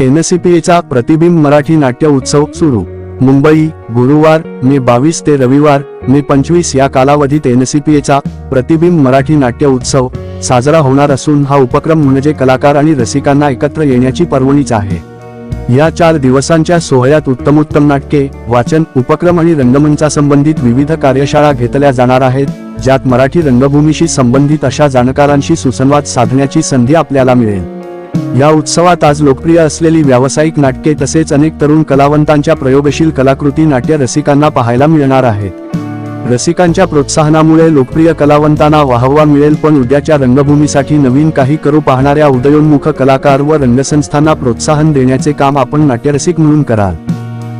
एनसीपीएचा प्रतिबिंब मराठी नाट्य उत्सव सुरू. मुंबई गुरुवार मे बावीस ते रविवार मे पंचवीस या कालावधीत एनसीपीएचा प्रतिबिंब मराठी नाट्य उत्सव साजरा होणार असून हा उपक्रम म्हणजे कलाकार आणि रसिकांना एकत्र येण्याची पर्वणीच आहे. या चार दिवसांच्या सोहळ्यात उत्तमोत्तम नाटके वाचन उपक्रम आणि रंगमंचा संबंधित विविध कार्यशाळा घेतल्या जाणार आहेत ज्यात मराठी रंगभूमीशी संबंधित अशा जाणकारांशी सुसंवाद साधण्याची संधी आपल्याला मिळेल. या उत्सवात आज लोकप्रिय असलेली व्यावसायिक नाटके तसेच अनेक तरुण कलावंतांच्या प्रयोगशील कलाकृती नाट्य रसिकांना पाहायला मिळणार आहेत रसिकांच्या प्रोत्साहनामुळे लोकप्रिय कलावंतांना वाहवा मिळेल पण उद्याच्या रंगभूमीसाठी नवीन काही करू पाहणाऱ्या उदयोन्मुख कलाकार व रंगसंस्थांना प्रोत्साहन देण्याचे काम आपण नाट्यरसिक म्हणून कराल.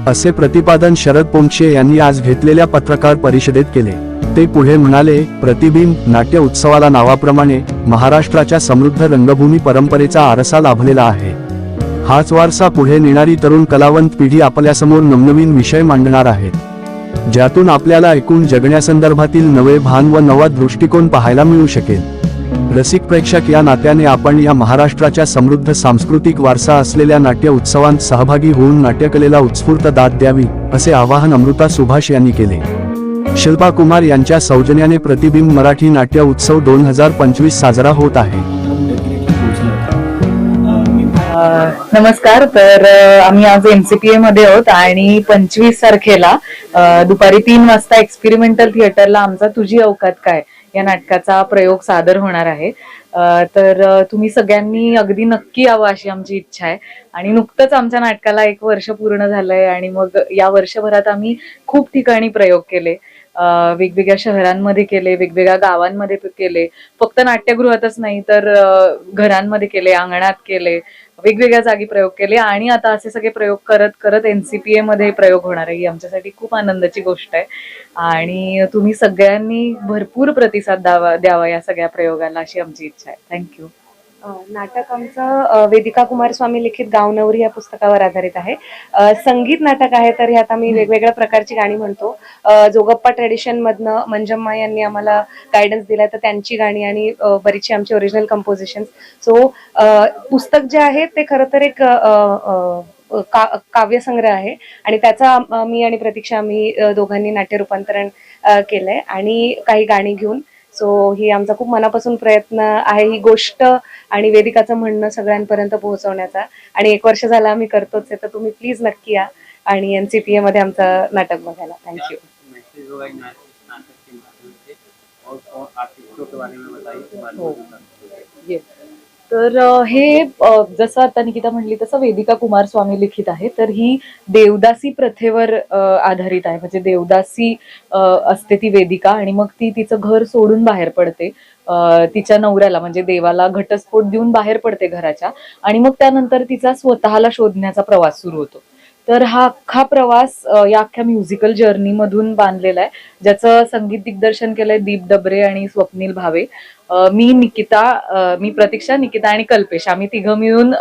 असे प्रतिपादन शरद पोंक्षे यांनी आज घेतलेल्या पत्रकार परिषदेत केले. ते पुढे म्हणाले प्रतिबिंब नाट्य उत्सवाला नावाप्रमाणे महाराष्ट्राच्या समृद्ध रंगभूमी परंपरेचा आरसा लाभलेला आहे. हाच वारसा पुढे नेणारी तरुण कलावंत पिढी आपल्यासमोर नवनवीन विषय मांडणार आहेत ज्यातून आपल्याला एकूण जगण्यासंदर्भातील नवे भान व नवा दृष्टिकोन पाहायला मिळू शकेल. रसिक प्रेक्षक या नात्याने आपण या महाराष्ट्राच्या समृद्ध सांस्कृतिक वारसा असलेल्या नाट्य उत्सवांत सहभागी होऊन नाट्यकलेला उत्स्फूर्त दाद द्यावी असे आवाहन अमृता सुभाष यांनी केले. शिल्पा कुमार यांच्या सौजन्याने प्रतिबिंब मराठी नाट्य उत्सव दोन हजार पंचवीस साजरा होत आहे. नमस्कार तर आम्ही आज एमसीपीए मध्ये आहोत आणि पंचवीस तारखेला दुपारी तीन वाजता एक्सपेरिमेंटल थिएटरला आमचा तुझी अवकात काय? या नाटकाचा प्रयोग सादर होणार आहे. तर तुम्ही सगळ्यांनी अगदी नक्की यावं अशी आमची इच्छा आहे. आणि नुकतंच आमच्या नाटकाला एक वर्ष पूर्ण झालंय आणि मग या वर्षभरात आम्ही खूप ठिकाणी प्रयोग केले. वेगवेगळ्या शहरांमध्ये केले वेगवेगळ्या गावांमध्ये केले. फक्त नाट्यगृहातच नाही तर घरांमध्ये केले अंगणात केले. वेगवेगळ्या जागी प्रयोग केले आणि आता असे सगळे प्रयोग करत करत एनसीपीए मध्ये प्रयोग होणार आहे. ही आमच्यासाठी खूप आनंदाची गोष्ट आहे. आणि तुम्ही सगळ्यांनी भरपूर प्रतिसाद द्यावा द्यावा या सगळ्या प्रयोगाला अशी आमची इच्छा आहे. थँक्यू नाटक आमचं वेदिका कुमार स्वामी लिखित गावनवरी या पुस्तकावर आधारित आहे. संगीत नाटक आहे तर ह्यात आम्ही वेगवेगळ्या प्रकारची गाणी म्हणतो. जोगप्पा ट्रेडिशन मधनं मंजम्मा यांनी आम्हाला गायडन्स दिला तर त्यांची गाणी आणि बरीचशी आमची ओरिजिनल कंपोजिशन सो पुस्तक जे आहे ते खरं तर एक का- काव्यसंग्रह आहे. आणि त्याचा मी आणि प्रतीक्षा आम्ही दोघांनी नाट्य रूपांतरण केलंय. आणि काही गाणी घेऊन सो ही आमचा खूप मनापासून प्रयत्न आहे ही गोष्ट आणि वेदिकाचं म्हणणं सगळ्यांपर्यंत पोहोचवण्याचा. आणि एक वर्ष झालं आम्ही करतोच आहे तर तुम्ही प्लीज नक्की या आणि एनसीपीए मध्ये आमचं नाटक बघायला. थँक्यू से हो. तर हे जसं आता निकिता म्हणली तसं वेदिका कुमार स्वामी लिखित आहे. तर ही देवदासी प्रथेवर आधारित आहे. म्हणजे देवदासी असते ती वेदिका आणि मग ती तिचं घर सोडून बाहेर पडते. तिच्या नवऱ्याला म्हणजे देवाला घटस्फोट देऊन बाहेर पडते घराच्या. आणि मग त्यानंतर तिचा स्वतःला शोधण्याचा प्रवास सुरू होतो. तर हा अख्खा प्रवास या अख्ख्या म्युझिकल जर्नी मधून बांधलेला आहे. ज्याचं संगीत दिग्दर्शन केलंय दीप डबरे आणि स्वप्नील भावे. मी निकिता मी प्रतीक्षा निकिता आणि कल्पेश. आम्ही तिघं मिळून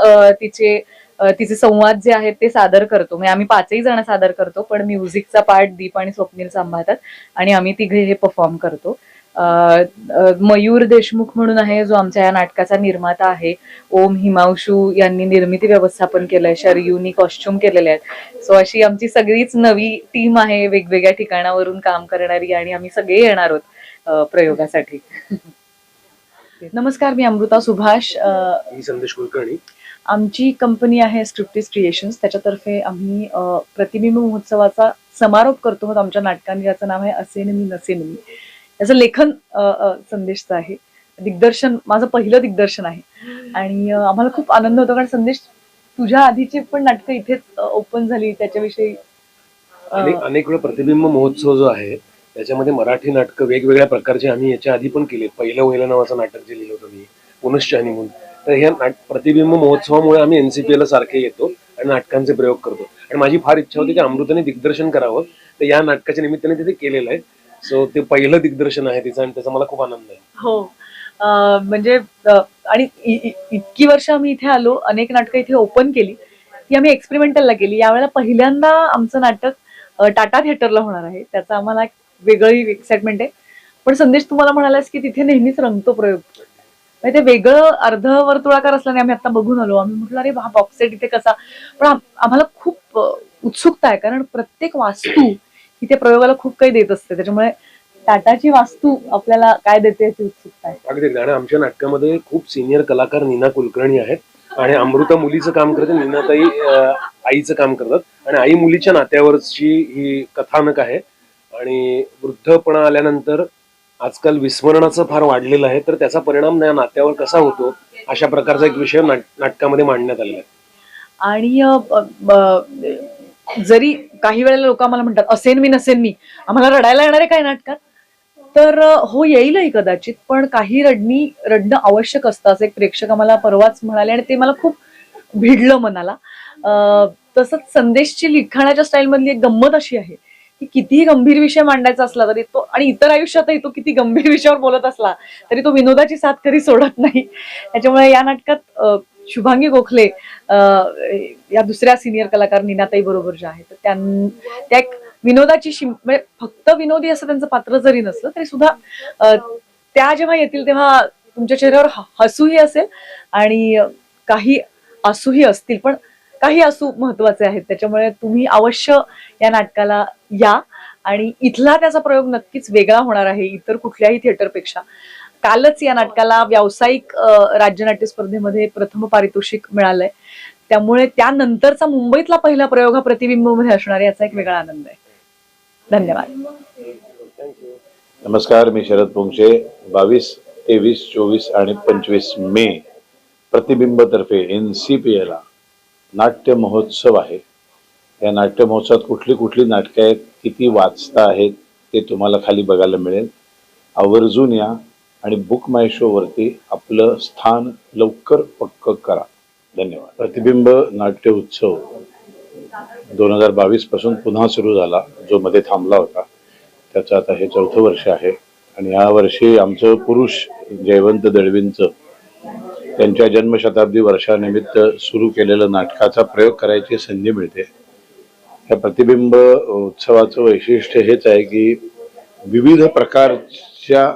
तिचे तिचे संवाद जे आहेत ते सादर करतो. म्हणजे आम्ही पाचही जण सादर करतो पण म्युझिकचा पार्ट दीप आणि स्वप्नील सांभाळतात आणि आम्ही तिघे हे परफॉर्म करतो. मयूर देशमुख म्हणून आहे जो आमच्या या नाटकाचा निर्माता आहे. ओम हिमांशू यांनी निर्मिती व्यवस्थापन केलंय शरयूनी कॉस्ट्युम केलेले आहेत. सो अशी आमची सगळीच नवी टीम आहे वेगवेगळ्या ठिकाणावरून काम करणारी आणि आम्ही सगळे येणार आहोत प्रयोगासाठी. नमस्कार मी अमृता सुभाष संदेश कुलकर्णी. आमची कंपनी आहे स्ट्रिप्टिस क्रिएशन्स त्याच्यातर्फे आम्ही प्रतिबिंब महोत्सवाचा समारोप करतो आहोत आमच्या नाटकाने. ज्याचं नाव आहे असेन मी नसेन मी. याचं लेखन अ, संदेशचं आहे. दिग्दर्शन माझं पहिलं दिग्दर्शन आहे. आणि आम्हाला खूप आनंद होतो कारण संदेश तुझ्या आधीची पण नाटकं इथेच ओपन झाली. त्याच्याविषयी अनेक वेळा प्रतिबिंब महोत्सव जो आहे त्याच्यामध्ये मराठी नाटकं वेगवेगळ्या प्रकारचे आम्ही याच्या आधी पण केले पहिलं वहिलं नावाचं नाटक जे लिहिलं होतं मी पुनश्च हनीमून तर ह्या नाट प्रतिबिंब महोत्सवामुळे आम्ही एनसीपीएल सारखे येतो आणि नाटकांचे प्रयोग करतो. आणि माझी फार इच्छा होती की अमृताने दिग्दर्शन करावं. तर या नाटकाच्या निमित्ताने तिथे केलेलं आहे. सो ते पहिलं दिग्दर्शन आहे तिचं आणि त्याचा मला खूप आनंद आहे. हो. अं, म्हणजे अं, आणि इ- इ- इतकी वर्ष आम्ही इथे आलो अनेक नाटकं इथे ओपन केली ती आम्ही एक्सपेरिमेंटलला केली. यावेळेला पहिल्यांदा आमचं नाटक अं, टाटा थिएटरला होणार आहे. त्याचा आम्हाला एक वेगळी एक्साइटमेंट आहे. पण संदेश तुम्हाला म्हणालास की तिथे नेहमीच रंगतो प्रयोग. म्हणजे ते वेगळं अर्धवर्तुळाकार असल्याने आम्ही आता बघून आलो. आम्ही म्हटलं अरे हा बॉक्स इथे कसा? पण आम- आम्हाला खूप उत्सुकता आहे. कारण प्रत्येक वास्तू ही त्या प्रयोगाला खूप काही देत असते. त्याच्यामुळे टाटाची वास्तू आपल्याला काय देते याची उत्सुकता आहे. अगदी आणि आमच्या नाटकामध्ये खूप सिनियर कलाकार नीना कुलकर्णी आहेत. आणि अमृता मुलीचं काम करते नीनाताई आईचं काम करतात. आणि आई मुलीच्या नात्यावरची ही कथानक आहे. आणि वृद्धपणा आल्यानंतर आजकाल विस्मरणाचं फार वाढलेलं आहे. तर त्याचा परिणाम या नात्यावर कसा होतो अशा प्रकारचा एक विषय नाट- नाटकामध्ये मांडण्यात आलेला आहे. आणि जरी काही वेळेला लोक आम्हाला म्हणतात असेन मी नसेन मी आम्हाला रडायला येणार आहे काय नाटकात. तर हो येईलही कदाचित पण काही रडणी रडणं आवश्यक असतं असं एक प्रेक्षक आम्हाला परवाच म्हणाले आणि ते मला खूप भिडलं मनाला. तसंच संदेशची लिखाणाच्या स्टाईलमधली एक गंमत अशी आहे की कितीही गंभीर विषय मांडायचा असला तरी तो आणि इतर आयुष्यातही तो किती गंभीर विषयावर बोलत असला तरी तो विनोदाची साथ कधी सोडत नाही. त्याच्यामुळे या नाटकात शुभांगी गोखले या दुसऱ्या सिनियर कलाकार निनाताई बरोबर ज्या आहेत त्यां त्या एक विनोदाची शिम म्हणजे फक्त विनोदी असं त्यांचं पात्र जरी नसलं तरी सुद्धा त्या जेव्हा येतील तेव्हा तुमच्या चेहऱ्यावर हसूही असेल आणि काही असूही असतील पण काही असू महत्त्वाचे आहेत. त्याच्यामुळे तुम्ही अवश्य या नाटकाला या आणि इथला त्याचा प्रयोग नक्कीच वेगळा होणार आहे इतर कुठल्याही थिएटरपेक्षा कालच या नाटकाला व्यावसायिक राज्य राज्यनाट्य स्पर्धेमध्ये प्रथम पारितोषिक मिळालंय. त्यामुळे त्यानंतरचा मुंबईतला पहिला प्रयोग हा प्रतिबिंबमध्ये असणार याचा एक वेगळा आनंद आहे. धन्यवाद. नमस्कार मी शरद पोंक्षे. बावीस तेवीस चोवीस आणि पंचवीस मे प्रतिबिंबतर्फे एन सी पी एला नाट्य महोत्सव आहे. या नाट्य महोत्सवात कुठली कुठली नाटकं आहेत किती वाचता आहेत ते तुम्हाला खाली बघायला मिळेल. आवर्जून या आणि बुक माय शोवरती आपलं स्थान लवकर पक्क करा. धन्यवाद. प्रतिबिंब नाट्य उत्सव दोन हजार बावीसपासून पुन्हा सुरू झाला जो मध्ये थांबला होता. त्याचं आता हे चौथं वर्ष आहे आणि या वर्षी आमचं पुरुष जयवंत दळवींचं त्यांच्या जन्मशताब्दी वर्षानिमित्त सुरू केलेलं नाटकाचा प्रयोग करायची संधी मिळते. या प्रतिबिंब उत्सवाचं वैशिष्ट्य हेच आहे की विविध प्रकारच्या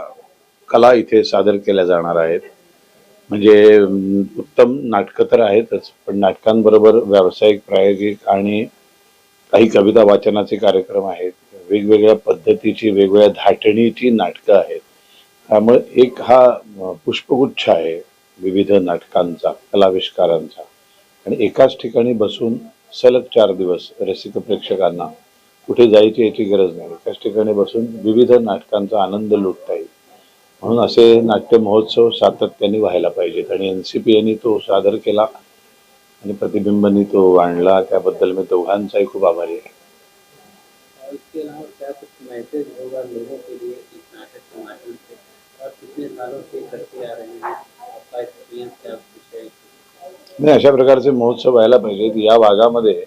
कला इथे सादर केल्या जाणार आहेत. म्हणजे उत्तम नाटकं तर आहेतच पण नाटकांबरोबर व्यावसायिक प्रायोगिक आणि काही कविता वाचनाचे कार्यक्रम आहेत. वेगवेगळ्या पद्धतीची वेगवेगळ्या धाटणीची नाटकं आहेत. त्यामुळे एक हा पुष्पगुच्छ आहे विविध नाटकांचा कलाविष्कारांचा. आणि एकाच ठिकाणी बसून सलग चार दिवस रसिक प्रेक्षकांना कुठे जायची याची गरज नाही. एकाच ठिकाणी बसून विविध नाटकांचा आनंद लुटता येईल. म्हणून असे नाट्य महोत्सव सातत्याने व्हायला पाहिजेत. आणि एन सी पी यांनी तो सादर केला आणि प्रतिबिंबनी तो आणला. त्याबद्दल मी दोघांचाही खूप आभारी आहे. नाही अशा प्रकारचे महोत्सव व्हायला पाहिजेत. या भागामध्ये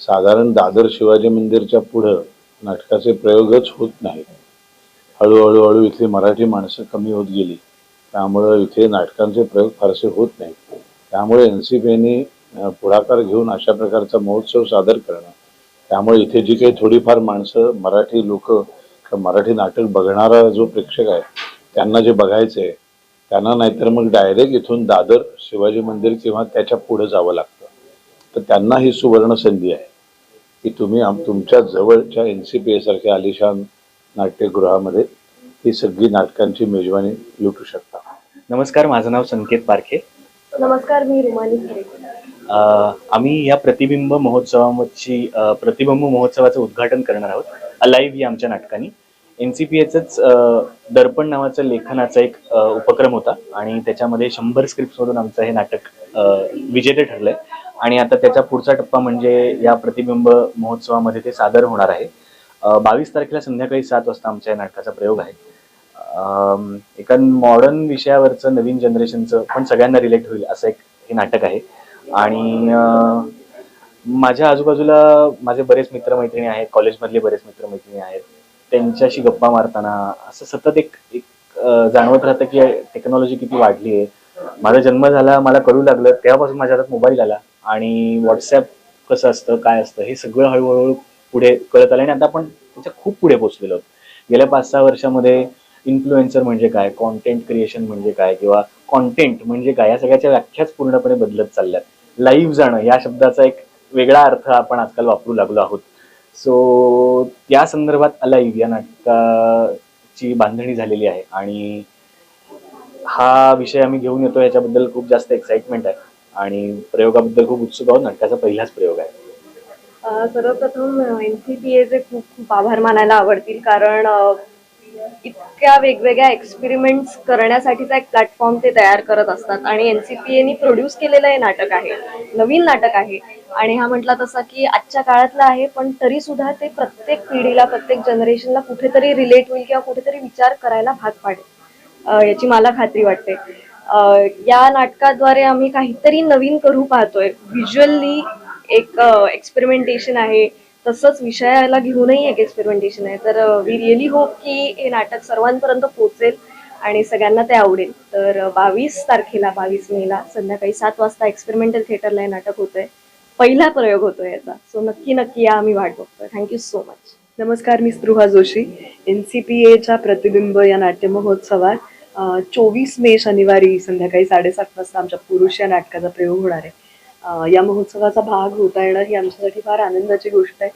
साधारण दादर शिवाजी मंदिरच्या पुढं नाटकाचे प्रयोगच होत नाहीत. हळूहळू हळू इथली मराठी माणसं कमी होत गेली. त्यामुळं इथे नाटकांचे प्रयोग फारसे होत नाहीत. त्यामुळे एन सी पीने पुढाकार घेऊन अशा प्रकारचा महोत्सव सादर करणं त्यामुळे इथे जी काही थोडीफार माणसं मराठी लोक मराठी नाटक बघणारा जो प्रेक्षक आहे त्यांना जे बघायचं आहे त्यांना नाहीतर मग डायरेक्ट इथून दादर शिवाजी मंदिर किंवा त्याच्या पुढे जावं लागतं. तर त्यांना ही सुवर्ण संधी आहे. की तुम्ही आम तुमच्या जवळच्या एन सी पी एसारख्या आलिशान नाट्यगृहामध्ये ही सगळी नाटकांची मेजवानी लुटू शकता. नमस्कार माझं नाव संकेत पारखे. नमस्कार मी रुमाली खरे. अ, आम्ही या प्रतिबिंब महोत्सवाची प्रतिबिंब महोत्सवाचं उद्घाटन करणार आहोत. अलाइव्ह या आमच्या नाटकाने. एन सी पी एचंच दर्पण नावाचं लेखनाचा एक उपक्रम होता आणि त्याच्यामध्ये शंभर स्क्रिप्टमधून आमचं हे नाटक विजेते ठरलंय. आणि आता त्याचा पुढचा टप्पा म्हणजे या प्रतिबिंब महोत्सवामध्ये ते सादर होणार आहे. बावीस तारखेला संध्याकाळी सात वाजता आमच्या या नाटकाचा प्रयोग आहे. एका मॉडर्न विषयावरचं नवीन जनरेशनचं पण सगळ्यांना रिलेट होईल असं एक हे नाटक आहे. आणि माझ्या आजूबाजूला माझे बरेच मित्रमैत्रिणी आहेत कॉलेजमधले बरेच मित्रमैत्रिणी आहेत. त्यांच्याशी गप्पा मारताना असं सतत एक एक जाणवत राहतं की टेक्नॉलॉजी किती वाढली आहे. माझा जन्म झाला मला कळू लागलं तेव्हापासून माझ्या हातात मोबाईल आला. आणि व्हॉट्सॲप कसं असतं काय असतं हे सगळं हळूहळू पुढे कळत आलं आणि आता आपण त्याच्या खूप पुढे पोहोचलेलो आहोत. गेल्या पाच सहा वर्षामध्ये इन्फ्लुएन्सर म्हणजे काय कॉन्टेंट क्रिएशन म्हणजे काय किंवा कॉन्टेंट म्हणजे काय या सगळ्याच्या व्याख्याच पूर्णपणे बदलत चालल्यात. लाईव्ह जाणं या शब्दाचा एक वेगळा अर्थ आपण आजकाल वापरू लागलो आहोत. सो त्या संदर्भात अलाईव्ह या नाटकाची बांधणी झालेली आहे आणि हा विषय आम्ही घेऊन येतो याच्याबद्दल खूप जास्त एक्साइटमेंट आहे आणि प्रयोगाबद्दल खूप उत्सुक आहोत. नाटकाचा पहिलाच प्रयोग आहे. सर्वप्रथम एन सी पी एचे खूप खूप आभार मानायला आवडतील कारण इतक्या वेगवेगळ्या एक्सपेरिमेंट्स करण्यासाठीचा एक प्लॅटफॉर्म ते तयार करत असतात. आणि एन सी पी एनी प्रोड्यूस केलेलं हे नाटक आहे. नवीन नाटक आहे. आणि हा म्हटला तसा की आजच्या काळातला आहे पण तरी सुद्धा ते प्रत्येक पिढीला प्रत्येक जनरेशनला कुठेतरी रिलेट होईल किंवा कुठेतरी विचार करायला भाग पाडेल. याची मला खात्री वाटते. या नाटकाद्वारे आम्ही काहीतरी नवीन करू पाहतोय. व्हिज्युअली एक एक्सपेरिमेंटेशन आहे. तसंच विषयाला घेऊनही एक एक्सपेरिमेंटेशन आहे. तर वी रिअली होप की हे नाटक सर्वांपर्यंत पोहोचेल आणि सगळ्यांना ते आवडेल. तर बावीस तारखेला बावीस मेला संध्याकाळी सात वाजता एक्सपेरिमेंटल थिएटरला हे नाटक होतंय. पहिला प्रयोग होतोय याचा. सो नक्की नक्की या आम्ही वाट बघतोय. थँक्यू सो मच नमस्कार मी Spruha Joshi. N C P एच्या प्रतिबिंब या नाट्य महोत्सवात चोवीस मे शनिवारी संध्याकाळी साडेसात वाजता आमच्या पुरुष या नाटकाचा प्रयोग होणार आहे. या महोत्सवाचा भाग होता येणं ही आमच्यासाठी फार आनंदाची गोष्ट आहे.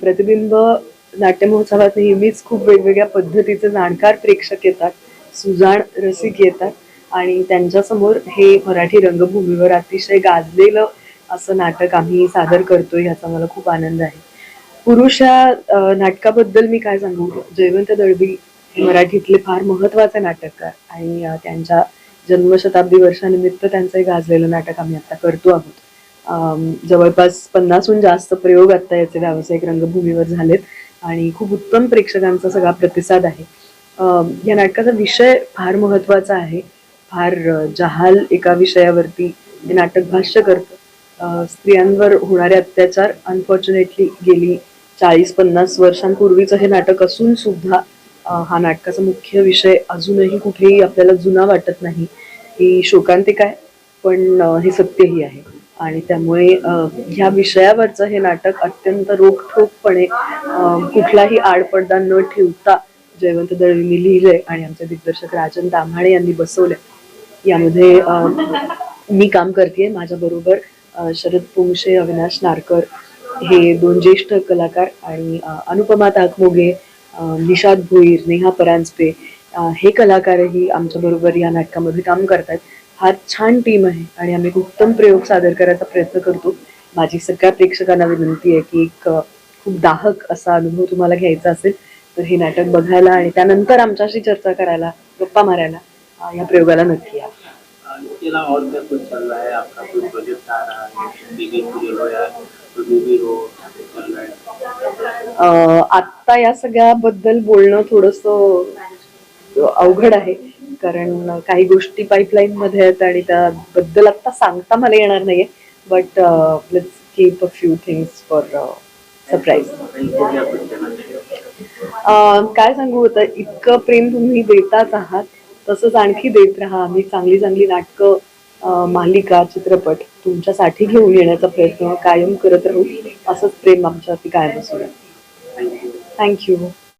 प्रतिबिंब नाट्य महोत्सवात नेहमीच खूप वेगवेगळ्या पद्धतीचे जाणकार प्रेक्षक येतात सुजाण रसिक येतात आणि त्यांच्यासमोर हे मराठी रंगभूमीवर अतिशय गाजलेलं असं नाटक आम्ही सादर करतोय ह्याचा मला खूप आनंद आहे. पुरुष या नाटकाबद्दल मी काय सांगू? जयवंत दळवी मराठीतले फार महत्त्वाचे नाटककार आणि त्यांच्या जन्मशताब्दी वर्षानिमित्त त्यांचं गाजलेलं नाटक आम्ही आता करतो आहोत. जवळपास पन्नासहून जास्त प्रयोग आता याचे व्यावसायिक रंगभूमीवर झालेत आणि खूप उत्तम प्रेक्षकांचा सगळा प्रतिसाद आहे. या नाटकाचा विषय फार महत्त्वाचा आहे. फार जहाल एका विषयावरती हे नाटक भाष्य करतं. स्त्रियांवर होणारे अत्याचार अनफॉर्च्युनेटली गेली चाळीस पन्नास वर्षांपूर्वीचं हे नाटक असून सुद्धा हा नाटकाचा मुख्य विषय अजूनही कुठेही आपल्याला जुना वाटत नाही ही शोकांतिक आहे पण हे सत्यही आहे. आणि त्यामुळे ह्या विषयावरचं हे नाटक अत्यंत रोखठोकपणे कुठलाही आडपडदा न ठेवता जयवंत दळवींनी लिहिलंय आणि आमचे दिग्दर्शक राजन ताम्हाणे यांनी बसवलंय. यामध्ये मी काम करते माझ्या बरोबर शरद पुंशे अविनाश नारकर हे दोन ज्येष्ठ कलाकार आणि अनुपमा ताकमोगे निषाद भोईर नेहा परांजपे हे कलाकारही आमच्या बरोबर या नाटकामध्ये काम करतात. हा छान टीम आहे आणि आम्ही उत्तम प्रयोग सादर करायचा प्रयत्न करतो. माझी सगळ्या प्रेक्षकांना विनंती आहे की एक खूप दाहक असा अनुभव तुम्हाला घ्यायचा असेल तर हे नाटक बघायला आणि त्यानंतर आमच्याशी चर्चा करायला गप्पा मारायला या प्रयोगाला नक्की या. और या आत्ता या सगळ्याबद्दल बोलणं थोडस अवघड आहे. कारण काही गोष्टी पाईपलाईन मध्ये आहेत आणि त्याबद्दल आत्ता सांगता मला येणार नाहीये. But let's keep a few things for surprise काय सांगू होतं इतकं प्रेम तुम्ही देताच आहात. तसंच आणखी देत राहा. आम्ही चांगली चांगली नाटकं मालिका चित्रपट तुमच्यासाठी घेऊन येण्याचा प्रयत्न कायम करत राहू असंच प्रेम आमच्यावरती कायम असू यू थँक्यू